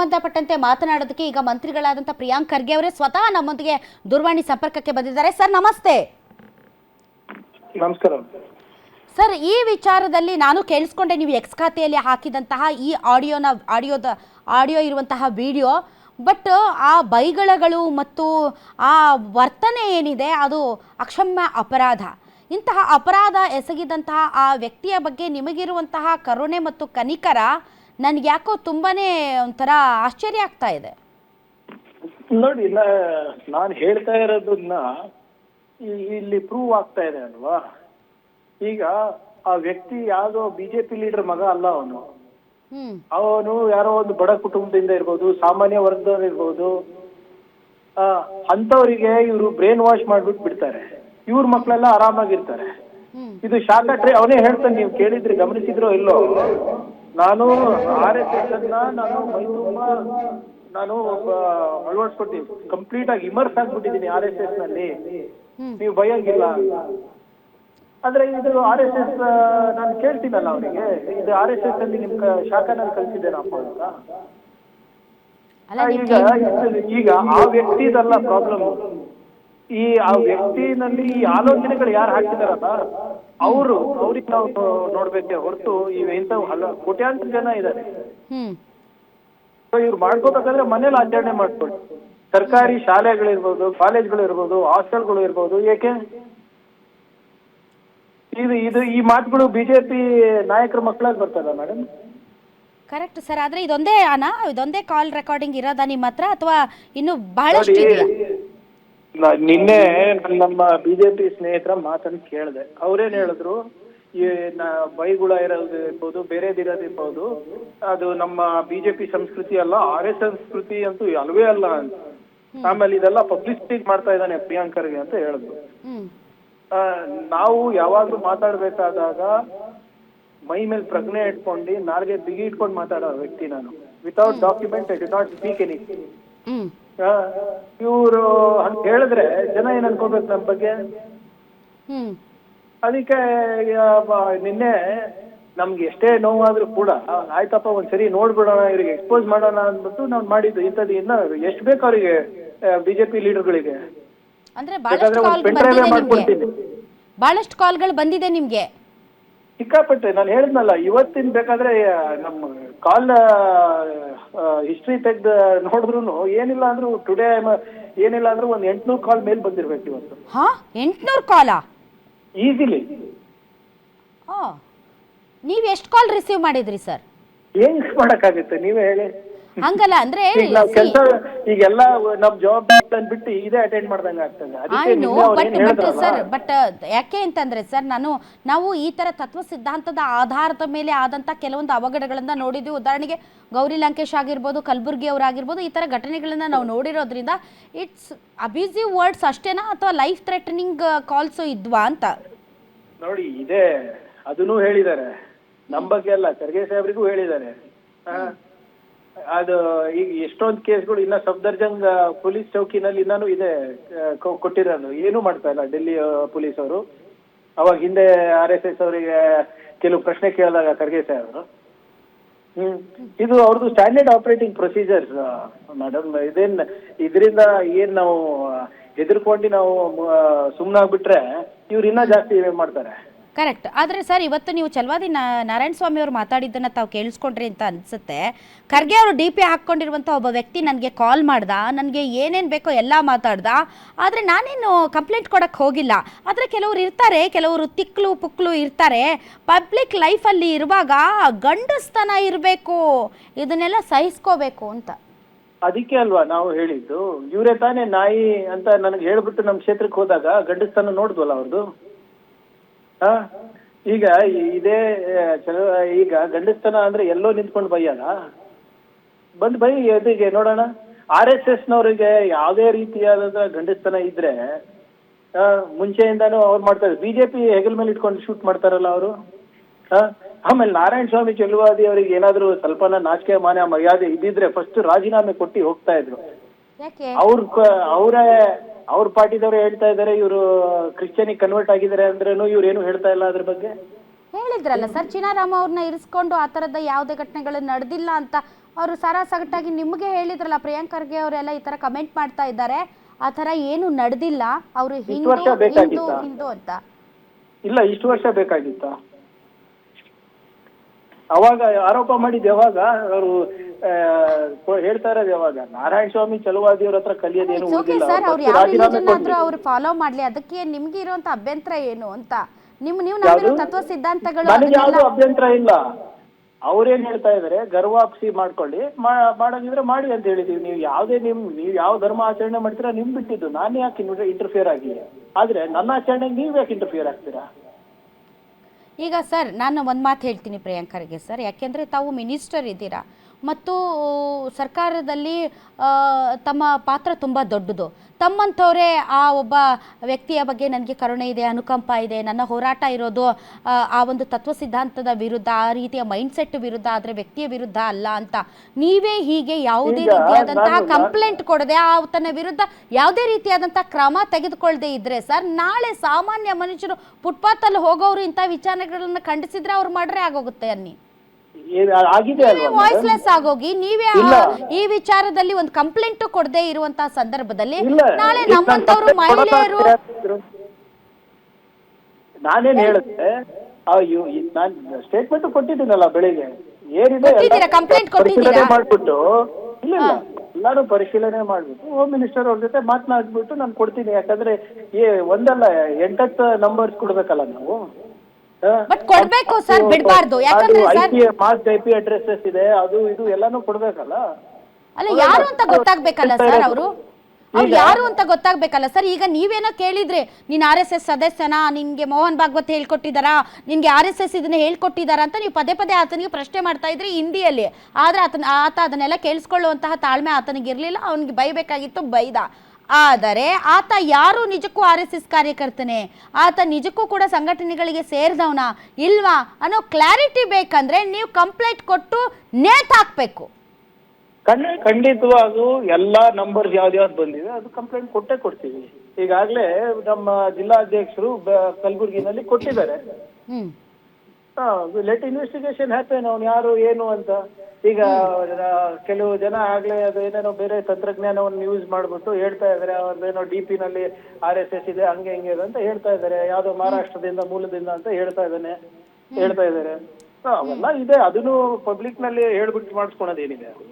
ಸಂಬಂಧಪಟ್ಟಂತೆ ಮಾತನಾಡೋದಕ್ಕೆ ಈಗ ಮಂತ್ರಿಗಳಾದಂಥ ಪ್ರಿಯಾಂಕ್ ಖರ್ಗೆ ಅವರೇ ಸ್ವತಃ ನಮ್ಮೊಂದಿಗೆ ದೂರವಾಣಿ ಸಂಪರ್ಕಕ್ಕೆ ಬಂದಿದ್ದಾರೆ. ಸರ್ ನಮಸ್ತೆ. ನಮಸ್ಕಾರ. ಸರ್ ಈ ವಿಚಾರದಲ್ಲಿ ನಾನು ಕೇಳಿಸ್ಕೊಂಡೆ ನೀವು ಎಕ್ಸ್ ಖಾತೆಯಲ್ಲಿ ಹಾಕಿದಂತಹ ಈ ಆಡಿಯೋನ ಆಡಿಯೋದ ಆಡಿಯೋ ಇರುವಂತಹ ವಿಡಿಯೋ ಬಟ್ ಆ ಬೈಗಳಗಳು ಮತ್ತು ಆ ವರ್ತನೆ ಏನಿದೆ ಅದು ಅಕ್ಷಮ್ಯ ಅಪರಾಧ. ಇಂತಹ ಅಪರಾಧ ಎಸಗಿದಂತಹ ಆ ವ್ಯಕ್ತಿಯ ಬಗ್ಗೆ ನಿಮಗಿರುವಂತಹ ಕರುಣೆ ಮತ್ತು ಕನಿಕರ ನನಗೆ ಯಾಕೋ ತುಂಬಾನೇ ಒಂಥರ ಆಶ್ಚರ್ಯ ಆಗ್ತಾ ಇದೆ. ನೋಡಿ ನಾನು ಹೇಳ್ತಾ ಇರೋದನ್ನ ಇಲ್ಲಿ ಪ್ರೂವ್ ಆಗ್ತಾ ಇದೆ ಅಲ್ವಾ? ಈಗ ಆ ವ್ಯಕ್ತಿ ಯಾವ್ದೋ ಬಿಜೆಪಿ ಲೀಡರ್ ಮಗ ಅಲ್ಲ ಅವನು. ಅವನು ಯಾರೋ ಒಂದು ಬಡ ಕುಟುಂಬದಿಂದ ಇರ್ಬೋದು ಸಾಮಾನ್ಯ ವರ್ಗದವ್ರು ಇರ್ಬೋದು ಅಂತವರಿಗೆ ಇವರು ಬ್ರೈನ್ ವಾಶ್ ಮಾಡ್ಬಿಟ್ಟು ಬಿಡ್ತಾರೆ. ಇವ್ರ ಮಕ್ಕಳೆಲ್ಲ ಆರಾಮಾಗಿರ್ತಾರೆ. ಇದು ಶಾಖ ಟ್ರೇ ಅವನೇ ಹೇಳ್ತಾನೆ ನೀವು ಕೇಳಿದ್ರೆ ಗಮನಿಸಿದ್ರೋ ಇಲ್ಲೋ? ನಾನು ಆರ್ ಎಸ್ ಎಸ್ ಅನ್ನ ನಾನು ಮೈ ತುಂಬಾ ನಾನು ಅಳವಡಿಸ್ಕೊಟ್ಟಿ ಕಂಪ್ಲೀಟ್ ಆಗಿ ಇಮರ್ಸ್ ಆಗ್ಬಿಟ್ಟಿದ್ದೀನಿ ಆರ್ ಎಸ್ ಎಸ್ನಲ್ಲಿ. ನೀವು ಭಯಂಗಿಲ್ಲ. ಅಂದ್ರೆ ಇದು ಆರ್ ಎಸ್ ಎಸ್ ನಾನು ಕೇಳ್ತೀನಲ್ಲ ಅವರಿಗೆ. ಇದು ಆರ್ ಎಸ್ ಎಸ್ ಅಲ್ಲಿ ನಿಮ್ ಶಾಖನಲ್ಲಿ ಕಲ್ಸಿದ್ದೇನಪ್ಪ ಅಂತ. ಈಗ ಈಗ ಆ ವ್ಯಕ್ತಿದಲ್ಲ ಪ್ರಾಬ್ಲಮ್ ಈ ಆ ವ್ಯಕ್ತಿನಲ್ಲಿ ಈ ಆಲೋಚನೆಗಳು ಯಾರು ಹಾಕಿದಾರಲ್ಲ ಅವರು ಅವ್ರಿಗೆ ನಾವು ನೋಡ್ಬೇಕೆ ಹೊರತು ಇವ್ ಇಂಥವು ಹಲ ಕೋಟ್ಯಾಂತರ ಜನ ಇದ್ದಾರೆ ಇವ್ರು ಮಾಡ್ಕೋಬೇಕಾದ್ರೆ ಮನೇಲಿ ಆಚರಣೆ ಮಾಡ್ಕೊಳ್ಳಿ. ಸರ್ಕಾರಿ ಶಾಲೆಗಳಿರ್ಬೋದು ಕಾಲೇಜ್ಗಳಿರ್ಬೋದು ಹಾಸ್ಟೆಲ್ಗಳು ಇರ್ಬೋದು ಏಕೆ? ಇದು ಇದು ಈ ಮಾತುಗಳು ಬಿಜೆಪಿ ನಾಯಕರ ಮಕ್ಕಳಾಗಿ ಬರ್ತದ ಮೇಡಮ್ ಕರೆಕ್ಟ್ ಸರ್ ಆದ್ರೆ ಇದೊಂದೇ ಅನಾ? ಇದೊಂದೇ ಕಾಲ್ ರೆಕಾರ್ಡಿಂಗ್ ಇರೋದಾ ನಿಮ್ಮ ಹತ್ರ ಅಥವಾ ಇನ್ನು ಬಹಳಷ್ಟು ಇದೆಯಾ ನಿನ್ನೆ ನಾನ್ ನಮ್ಮ ಬಿಜೆಪಿ ಸ್ನೇಹಿತರ ಮಾತನ್ನು ಕೇಳಿದೆ. ಅವ್ರೇನ್ ಹೇಳಿದ್ರು ಈ ಬೈಗುಳ ಇರೋದಿರ್ಬೋದು ಬೇರೆದಿರೋದಿರ್ಬೋದು ಅದು ನಮ್ಮ ಬಿಜೆಪಿ ಸಂಸ್ಕೃತಿ ಅಲ್ಲ ಆರ್ ಎಸ್ ಸಂಸ್ಕೃತಿ ಅಂತೂ ಅಲ್ವೇ ಅಲ್ಲ ಅಂತ. ಆಮೇಲೆ ಇದೆಲ್ಲ ಪಬ್ಲಿಸಿಟಿ ಮಾಡ್ತಾ ಇದ್ದಾನೆ ಪ್ರಿಯಾಂಕರ್ಗೆ ಅಂತ ಹೇಳಿದ್ರು. ನಾವು ಯಾವಾಗ್ಲೂ ಮಾತಾಡ್ಬೇಕಾದಾಗ ಮೈ ಮೇಲೆ ಪ್ರಜ್ಞೆ ಇಟ್ಕೊಂಡು ನಾರ್ಗೆ ಬಿಗಿ ಇಟ್ಕೊಂಡು ಮಾತಾಡೋ ವ್ಯಕ್ತಿ ನಾನು. Without document I do not speak any hmm. ಇವರು ಅಂತ ಹೇಳಿದ್ರೆ ಜನ ಏನ್ ಅನ್ಕೋಬೇಕು ನಮ್ಮ ಬಗ್ಗೆ? ಹ್ಮ್. ಅದಕ್ಕೆ ನಿನ್ನೆ ನಮ್ಗೆ ಎಷ್ಟೇ ನೋವಾದ್ರೂ ಕೂಡ ಆಯ್ತಪ್ಪ ಒಂದ್ಸರಿ ನೋಡ್ಬಿಡೋಣ ಇವ್ರಿಗೆ ಎಕ್ಸ್ಪೋಸ್ ಮಾಡೋಣ ಅಂದ್ಬಿಟ್ಟು ನಾವು ಮಾಡಿದ್ದು ಇಂಥದ್ದು ಇನ್ನ ಎಷ್ಟು ಬೇಕು ಅವರಿಗೆ ಬಿಜೆಪಿ ಲೀಡರ್ಗಳಿಗೆ ಅಂದ್ರೆ ಬಹಳಷ್ಟು ಒಂದು ಕಾಲ್ ಬಂದಿದೆ ನಿಮ್ಗೆ ಮಾಡ್ಕೊಡ್ತೀನಿ ಬಹಳಷ್ಟು ಕಾಲ್ಗಳು ಬಂದಿದೆ ನಿಮ್ಗೆ ಸಿಕ್ಕಾಪಟ್ಟೆ ನಾನು ಹೇಳಿದ್ನಲ್ಲ ಇವತ್ತಿನ ಬೇಕಾದ್ರೆ ನಮ್ಮ ಕಾಲ್ ಹಿಸ್ಟ್ರಿ ತೆಗೆದು ನೋಡಿದ್ರು ಏನಿಲ್ಲ ಅಂದ್ರೂ ಟುಡೇ ಏನಿಲ್ಲ ಅಂದ್ರೂ ಒಂದ್ ಎಂಟ್ನೂರು ಕಾಲ್ ಮೇಲ್ ಬಂದಿರ್ಬೇಕು ಇವತ್ತು. ಹಾ? ಎಂಟ್ನೂರು ಕಾಲಾ? ಈಸಿಲಿ. ನೀವ್ ಎಷ್ಟು ಕಾಲ್ ರಿಸೀವ್ ಮಾಡಿದ್ರಿ ಸರ್ ಹೆಂಗ್ ಮಾಡಕ್ಕಾಗುತ್ತೆ? ನೀವೇ ಹೇಳಿ. ಹಂಗಲ್ಲ ಅಂದ್ರೆ ಕೆಲಸ ಈಗೆಲ್ಲ ನಮ್ ಜವಾಬ್ದಾರಿ ಬಿಟ್ಟು ಇದೇ ಅಟೆಂಡ್ ಮಾಡ್ದಂಗ ಆಗ್ತದೆ. ಸರ್ ಬಟ್ ಯಾಕೆ ಅಂತಂದ್ರೆ ಸರ್ ನಾನು ನಾವು ಈ ತರ ತತ್ವ ಸಿದ್ಧಾಂತದ ಆಧಾರದ ಮೇಲೆ ಆದಂತ ಕೆಲವೊಂದು ಅವಘಡಗಳನ್ನ ನೋಡಿದ್ವಿ. ಉದಾಹರಣೆಗೆ ಗೌರಿ ಲಂಕೇಶ್ ಆಗಿರ್ಬೋದು ಕಲಬುರ್ಗಿ ಅವರಾಗಿರ್ಬೋದು ಈ ತರ ಘಟನೆಗಳನ್ನ ನಾವು ನೋಡಿರೋದ್ರಿಂದ ಇಟ್ಸ್ ಅಬ್ಯೂಸಿವ್ ವರ್ಡ್ಸ್ ಅಷ್ಟೇನಾ ಅಥವಾ ಲೈಫ್ ಥ್ರೆಟನಿಂಗ್ ಕಾಲ್ಸು ಇದ್ವಾ ಅಂತ? ನೋಡಿ ಇದೆ. ಅದನ್ನು ಹೇಳಿದ್ದಾರೆ. ನಮ್ಮ ಬಗ್ಗೆ ಅಲ್ಲ ಖರ್ಗೆ ಸಾಹೇಬರಿಗೂ ಹೇಳಿದ್ದಾರೆ. ಅದು ಈಗ ಎಷ್ಟೊಂದ್ ಕೇಸ್ಗಳು ಇನ್ನ ಸಫ್ದರ್ಜಂಗ್ ಪೊಲೀಸ್ ಚೌಕಿನಲ್ಲಿ ಇನ್ನೂ ಇದೆ ಕೊಟ್ಟಿರೋದು. ಏನು ಮಾಡ್ತಾ ಇಲ್ಲ ಡೆಲ್ಲಿ ಪೊಲೀಸ್ ಅವರು ಅವಾಗ ಹಿಂದೆ ಆರ್ ಎಸ್ ಎಸ್ ಅವರಿಗೆ ಕೆಲವು ಪ್ರಶ್ನೆ ಕೇಳಿದಾಗ ಖರ್ಗೆ ಅವರು. ಹ್ಮ್. ಇದು ಅವ್ರದ್ದು ಸ್ಟ್ಯಾಂಡರ್ಡ್ ಆಪರೇಟಿಂಗ್ ಪ್ರೊಸೀಜರ್ಸ್ ಮೇಡಮ್ ಇದೇನ್, ಇದರಿಂದ ಏನ್ ನಾವು ಹೆದರ್ಕೊಂಡು ನಾವು ಸುಮ್ಮನಾಗ್ಬಿಟ್ರೆ ಇವ್ರು ಇನ್ನ ಜಾಸ್ತಿ ಮಾಡ್ತಾರೆ. ಕರೆಕ್ಟ್. ಆದರೆ ಸರ್, ಇವತ್ತು ನೀವು ಚಲವಾದಿ ನಾರಾಯಣ ಸ್ವಾಮಿ ಅವರು ಮಾತಾಡಿದ್ದನ್ನು ತಾವು ಕೇಳಿಸ್ಕೊಂಡ್ರಿ ಅಂತ ಅನಿಸುತ್ತೆ. ಖರ್ಗೆ ಅವರು ಡಿ ಪಿ ಹಾಕ್ಕೊಂಡಿರುವಂಥ ಒಬ್ಬ ವ್ಯಕ್ತಿ ನನಗೆ ಕಾಲ್ ಮಾಡ್ದ, ನನಗೆ ಏನೇನು ಬೇಕೋ ಎಲ್ಲ ಮಾತಾಡ್ದ. ಆದರೆ ನಾನೇನು ಕಂಪ್ಲೇಂಟ್ ಕೊಡೋಕ್ಕೆ ಹೋಗಿಲ್ಲ. ಆದರೆ ಕೆಲವರು ಇರ್ತಾರೆ, ಕೆಲವರು ತಿಕ್ಲು ಪುಕ್ಲು ಇರ್ತಾರೆ. ಪಬ್ಲಿಕ್ ಲೈಫಲ್ಲಿ ಇರುವಾಗ ಗಂಡಸ್ತನ ಇರಬೇಕು, ಇದನ್ನೆಲ್ಲ ಸಹಿಸ್ಕೋಬೇಕು ಅಂತ. ಅದಕ್ಕೆ ಅಲ್ವಾ ನಾವು ಹೇಳಿದ್ದು, ಇವರೇ ತಾನೇ ನಾಯಿ ಅಂತ ನನಗೆ ಹೇಳ್ಬಿಟ್ಟು ನಮ್ಮ ಕ್ಷೇತ್ರಕ್ಕೆ ಹೋದಾಗ ಗಂಡಸ್ತನ ನೋಡಿದ್ವಲ್ಲ ಅವ್ರದ್ದು ಈಗ ಇದೇ ಚಲೋ ಈಗ ಗಂಡಸ್ತನ ಅಂದ್ರೆ ಎಲ್ಲೋ ನಿಂತ್ಕೊಂಡು ಬೈಯಲ್ಲ? ಬಂದ್ ಬೈ ಎದಿಗೆ ನೋಡೋಣ? ಆರ್ ಎಸ್ ಎಸ್ ನವರಿಗೆ ಯಾವುದೇ ರೀತಿಯಾದ ಗಂಡಸ್ತನ ಇದ್ರೆ ಮುಂಚೆಯಿಂದಾನು ಅವ್ರು ಮಾಡ್ತಾರೆ. ಬಿಜೆಪಿ ಹೆಗಲ್ ಮೇಲೆ ಇಟ್ಕೊಂಡು ಶೂಟ್ ಮಾಡ್ತಾರಲ್ಲ ಅವರು? ಆಮೇಲೆ ನಾರಾಯಣ ಸ್ವಾಮಿ ಚೆಲುವಾದಿ ಅವರಿಗೆ ಏನಾದ್ರು ಸ್ವಲ್ಪನ ನಾಚಿಕೆ ಮಾನ್ಯ ಮರ್ಯಾದೆ ಇದ್ದಿದ್ರೆ ಫಸ್ಟ್ ರಾಜೀನಾಮೆ ಕೊಟ್ಟು ಹೋಗ್ತಾ ಇದ್ರು. ಅವ್ರ ಅವರೇ ಅವ್ರ ಪಾರ್ಟಿದವರು ಹೇಳ್ತಾ ಇದಾರೆ ಇವರು ಕ್ರಿಶ್ಚಿಯನಿಗೆ ಕನ್ವರ್ಟ್ ಆಗಿದ್ದಾರೆ ಅಂದ್ರೂ ಇವ್ರು ಏನು ಹೇಳ್ತಾ ಇಲ್ಲ ಅದ್ರ ಬಗ್ಗೆ? ಹೇಳಿದ್ರಲ್ಲ ಸರ್ ಚಿನಾರಾಮ ಅವ್ರನ್ನ ಇರಿಸ್ಕೊಂಡು ಆ ತರದ ಯಾವುದೇ ಘಟನೆಗಳು ನಡೆದಿಲ್ಲ ಅಂತ ಅವರು ಸಾರಾ ಸಗಟಾಗಿ ನಿಮಗೆ ಹೇಳಿದ್ರಲ್ಲ ಪ್ರಿಯಾಂಕ್ ಖರ್ಗೆ ಅವರೆಲ್ಲ ಈ ತರ ಕಮೆಂಟ್ ಮಾಡ್ತಾ ಇದ್ದಾರೆ. ಆ ತರ ಏನು ನಡೆದಿಲ್ಲ. ಅವರು ಹಿಂದೂ ವರ್ಷ ಹಿಂದೂ ಬೇಕಾಗಿತ್ತಾ? ಹಿಂದೂ ಅಂತ. ಇಲ್ಲ ಇಷ್ಟು ವರ್ಷ ಬೇಕಾಗಿತ್ತ? ಅವಾಗ ಆರೋಪ ಮಾಡಿದ್ದೆ ಯಾವಾಗ? ಅವರು ಹೇಳ್ತಾ ಇರೋದು ಯಾವಾಗ? ನಾರಾಯಣ ಸ್ವಾಮಿ ಚಲುವಾದಿಯವ್ರ ಹತ್ರ ಕಲಿಯೋದೇನು ಸರ್ ಅವ್ರು ಅವ್ರು ಯಾವ ರಿಲಿಜನ್ ಆದ್ರೂ ಅವ್ರು ಫಾಲೋ ಮಾಡ್ಲಿ. ಅದಕ್ಕೆ ನಿಮ್ಗೆ ಇರುವಂತ ಅಭ್ಯಂತರ ಏನು ಅಂತ? ನಿಮ್ ನೀವು? ನಂಬಿರೋ ತತ್ವ ಸಿದ್ಧಾಂತಗಳು ನನಗೆ ಯಾವ್ದು ಅಭ್ಯಂತರ ಇಲ್ಲ. ಅವ್ರೇನ್ ಹೇಳ್ತಾ ಇದಾರೆ ಗರ್ವಾಪ್ಸಿ ಮಾಡ್ಕೊಳ್ಳಿ. ಮಾಡೋದಿದ್ರೆ ಮಾಡಿ ಅಂತ ಹೇಳಿದೀವಿ. ನೀವು ಯಾವ್ದೇ ನಿಮ್ ನೀವು ಯಾವ ಧರ್ಮ ಆಚರಣೆ ಮಾಡ್ತೀರಾ ನಿಮ್ ಬಿಟ್ಟಿದ್ದು. ನಾನು ಯಾಕೆ ಇಂಟರ್ಫಿಯರ್ ಆಗಿ ಆದ್ರೆ ನನ್ನ ಆಚರಣೆಗೆ ನೀವ್ ಯಾಕೆ ಇಂಟರ್ಫಿಯರ್ ಆಗ್ತೀರಾ? ಈಗ ಸರ್ ನಾನು ಒಂದು ಮಾತು ಹೇಳ್ತೀನಿ ಪ್ರಿಯಾಂಕರಿಗೆ ಸರ್ ಯಾಕೆಂದ್ರೆ ತಾವು ಮಿನಿಸ್ಟರ್ ಇದ್ದೀರಾ. ಮತ್ತು ಸರ್ಕಾರದಲ್ಲಿ ತಮ್ಮ ಪಾತ್ರ ತುಂಬ ದೊಡ್ಡದು. ತಮ್ಮಂಥವರೇ ಆ ಒಬ್ಬ ವ್ಯಕ್ತಿಯ ಬಗ್ಗೆ ನನಗೆ ಕರುಣೆ ಇದೆ ಅನುಕಂಪ ಇದೆ ನನ್ನ ಹೋರಾಟ ಇರೋದು ಆ, ಒಂದು ತತ್ವ ಸಿದ್ಧಾಂತದ ವಿರುದ್ಧ ಆ ರೀತಿಯ ಮೈಂಡ್ಸೆಟ್ ವಿರುದ್ಧ ಆದರೆ ವ್ಯಕ್ತಿಯ ವಿರುದ್ಧ ಅಲ್ಲ ಅಂತ. ನೀವೇ ಹೀಗೆ ಯಾವುದೇ ರೀತಿಯಾದಂತಹ ಕಂಪ್ಲೇಂಟ್ ಕೊಡದೆ ಆತನ ವಿರುದ್ಧ ಯಾವುದೇ ರೀತಿಯಾದಂತಹ ಕ್ರಮ ತೆಗೆದುಕೊಳ್ಳದೆ ಇದ್ರೆ ಸರ್ ನಾಳೆ ಸಾಮಾನ್ಯ ಮನುಷ್ಯರು ಫುಟ್ಪಾತಲ್ಲಿ ಹೋಗೋರು ಇಂಥ ವಿಚಾರಗಳನ್ನ ಖಂಡಿಸಿದ್ರೆ ಅವ್ರು ಮಾಡ್ರೆ ಆಗೋಗುತ್ತೆ ಅನ್ನಿ. ಆಗಿದೆ? ವಾಯ್ಸ್ಲೆಸ್ ಆಗೋಗಿ ನೀವೇ. ಈ ವಿಚಾರದಲ್ಲಿ ಒಂದು ಕಂಪ್ಲೇಂಟ್ ಕೊಡದೆ ಇರುವಂತಹ ಸಂದರ್ಭದಲ್ಲಿ ನಾಳೆ ನಮ್ಮಂತವ್ರು ಮಹಿಳೆಯರು ನಾನೇನ್ ಹೇಳುತ್ತೆ ನಾನ್ ಸ್ಟೇಟ್ಮೆಂಟ್ ಕೊಟ್ಟಿದ್ದೀನಲ್ಲ ಬೆಳಿಗ್ಗೆ. ಏನಿದೆ? ಪರಿಶೀಲನೆ ಮಾಡ್ಬಿಟ್ಟು ಇಲ್ಲ ಇಲ್ಲ. ಎಲ್ಲಾರು ಪರಿಶೀಲನೆ ಮಾಡ್ಬಿಟ್ಟು ಹೋಮ್ ಮಿನಿಸ್ಟರ್ ಅವ್ರ ಜೊತೆ ಮಾತನಾಡ್ಬಿಟ್ಟು ನಾನು ಕೊಡ್ತೀನಿ. ಯಾಕಂದ್ರೆ ಏ ಒಂದಲ್ಲ ಎಂಟತ್ತು ನಂಬರ್ಸ್ ಕೊಡ್ಬೇಕಲ್ಲ ನಾವು. But ಕೊಡ್ಬೇಕು ಸರ್ ಬಿಡಬಾರ್ದು. ಯಾಕಂದ್ರೆ sir mass I P addresses ಇದೆ ಅದು ಇದು ಎಲ್ಲಾನು ಕೊಡ್ಬೇಕಲ್ಲ? ಅಲ್ಲ ಯಾರು ಅಂತ ಗೊತ್ತಾಗ್ಬೇಕಲ್ಲ ಸರ್ ಅವರು? ಅವ್ರು ಯಾರು ಅಂತ ಗೊತ್ತಾಗ್ಬೇಕಲ್ಲ ಸರ್ ಈಗ ನೀವೇನೋ ಕೇಳಿದ್ರೆ ನೀನ್ ಆರ್ ಎಸ್ ಎಸ್ ಸದಸ್ಯನಾ ನಿನ್ಗೆ ಮೋಹನ್ ಭಾಗವತ್ ಹೇಳ್ಕೊಟ್ಟಿದಾರಾ ನಿನ್ಗೆ ಆರ್ ಎಸ್ ಎಸ್ ಇದನ್ನ ಹೇಳ್ಕೊಟ್ಟಿದಾರಾ ಅಂತ ನೀವು ಪದೇ ಪದೇ ಆತನಿಗೆ ಪ್ರಶ್ನೆ ಮಾಡ್ತಾ ಇದ್ರಿ ಹಿಂದಿಯಲ್ಲಿ. ಆದ್ರೆ ಆತನ ಆತ ಅದನ್ನೆಲ್ಲ ಕೇಳಿಸ್ಕೊಳ್ಳುವಂತಹ ತಾಳ್ಮೆ ಆತನಿಗೆ ಇರ್ಲಿಲ್ಲ ಅವನಿಗೆ ಬೈಬೇಕಾಗಿತ್ತು ಬೈದ. ಆದರೆ ಆತ ಯಾರು ನಿಜಕ್ಕೂ ಆರ್ ಎಸ್ ಎಸ್ ಕಾರ್ಯಕರ್ತನೆ? ಆತ ನಿಜಕ್ಕೂ ಕೂಡ ಸಂಘಟನೆಗಳಿಗೆ ಸೇರಿದವನ? ಇಲ್ವಾ? ಅನ್ನೋ ಕ್ಲಾರಿಟಿ ಬೇಕಂದ್ರೆ ನೀವು ಕಂಪ್ಲೇಂಟ್ ಕೊಟ್ಟು ನೇತ್ ಹಾಕ್ಬೇಕು. ಖಂಡ ಖಂಡಿತವಾಗೂ ಎಲ್ಲಾ ನಂಬರ್ಸ್ ಯಾವ್ದ್ಯಾವ್ದು ಬಂದಿದೆ ಅದು ಕಂಪ್ಲೇಂಟ್ ಕೊಟ್ಟೇ ಕೊಡ್ತೀವಿ. ಈಗಾಗಲೇ ನಮ್ಮ ಜಿಲ್ಲಾಧ್ಯಕ್ಷರು ಕಲಬುರ್ಗಿನಲ್ಲಿ ಕೊಟ್ಟಿದ್ದಾರೆ. ಲೆಟ್ ಇನ್ವೆಸ್ಟಿಗೇಷನ್ ಹ್ಯಾಪನ್ ಅವ್ನು ಯಾರು ಏನು ಅಂತ. ಈಗ ಕೆಲವು ಜನ ಆಗ್ಲೇ ಅದು ಏನೇನೋ ಬೇರೆ ತಂತ್ರಜ್ಞಾನವನ್ನು ಯೂಸ್ ಮಾಡ್ಬಿಟ್ಟು ಹೇಳ್ತಾ ಇದಾರೆ ಅವ್ರದ್ದೇನೋ ಡಿ ಪಿ ನಲ್ಲಿ ಆರ್ ಎಸ್ ಎಸ್ ಇದೆ ಹಂಗೆ ಹಿಂಗೆ ಇದೆ ಅಂತ ಹೇಳ್ತಾ ಇದಾರೆ ಯಾವ್ದೋ ಮಹಾರಾಷ್ಟ್ರದಿಂದ ಮೂಲದಿಂದ ಅಂತ ಹೇಳ್ತಾ ಇದ್ದಾನೆ. ಹೇಳ್ತಾ ಇದಾರೆ ಅವೆಲ್ಲ ಇದೆ. ಅದನ್ನು ಪಬ್ಲಿಕ್ನಲ್ಲಿ ಹೇಳ್ಬಿಟ್ಟು ಮಾಡಿಸ್ಕೊಳೋದೇನಿದೆ.